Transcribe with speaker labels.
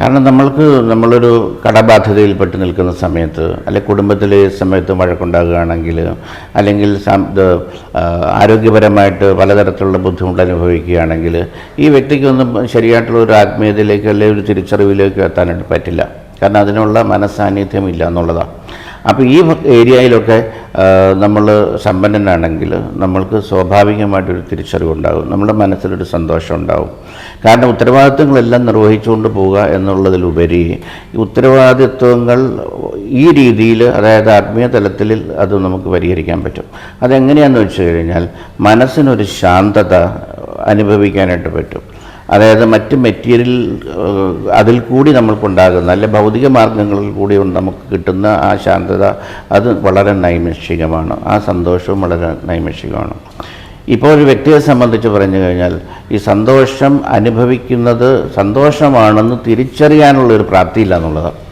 Speaker 1: കാരണം നമ്മൾക്ക് നമ്മളൊരു കടബാധ്യതയിൽപ്പെട്ട് നിൽക്കുന്ന സമയത്ത് അല്ലെങ്കിൽ കുടുംബത്തിലെ സമയത്ത് വഴക്കുണ്ടാകുകയാണെങ്കിൽ അല്ലെങ്കിൽ ആരോഗ്യപരമായിട്ട് പലതരത്തിലുള്ള ബുദ്ധിമുട്ട് അനുഭവിക്കുകയാണെങ്കിൽ ഈ വ്യക്തിക്കൊന്നും ശരിയായിട്ടുള്ള ഒരു ആത്മീയതയിലേക്ക് അല്ലെങ്കിൽ ഒരു തിരിച്ചറിവിലേക്ക് എത്താനായിട്ട് പറ്റില്ല. കാരണം അതിനുള്ള മനസ്സാന്നിധ്യം ഇല്ല എന്നുള്ളതാണ്. അപ്പോൾ ഈ ഏരിയയിലൊക്കെ നമ്മൾ സമ്പന്നനാണെങ്കിൽ നമ്മൾക്ക് സ്വാഭാവികമായിട്ടൊരു തിരിച്ചറിവുണ്ടാകും. നമ്മുടെ മനസ്സിലൊരു സന്തോഷം ഉണ്ടാകും കാരണം ഉത്തരവാദിത്വങ്ങളെല്ലാം നിർവഹിച്ചുകൊണ്ട് പോവുക എന്നുള്ളതിലുപരി ഉത്തരവാദിത്വങ്ങൾ ഈ രീതിയിൽ അതായത് ആത്മീയ തലത്തിൽ അത് നമുക്ക് പരിഹരിക്കാൻ പറ്റും. അതെങ്ങനെയാണെന്ന് വെച്ച് കഴിഞ്ഞാൽ മനസ്സിനൊരു ശാന്തത അനുഭവിക്കാനായിട്ട് പറ്റും. അതായത് മറ്റ് മെറ്റീരിയൽ അതിൽ കൂടി നമ്മൾക്കുണ്ടാകുന്ന അല്ലെ ഭൗതിക മാർഗങ്ങളിൽ കൂടി നമുക്ക് കിട്ടുന്ന ആ ശാന്തത അത് വളരെ നൈമിഷികമാണ്. ആ സന്തോഷവും വളരെ നൈമിഷികമാണ്. ഇപ്പോൾ ഒരു വ്യക്തിയെ സംബന്ധിച്ച് പറഞ്ഞു കഴിഞ്ഞാൽ ഈ സന്തോഷം അനുഭവിക്കുന്നത് സന്തോഷമാണെന്ന് തിരിച്ചറിയാനുള്ളൊരു പ്രാപ്തിയില്ല എന്നുള്ളത്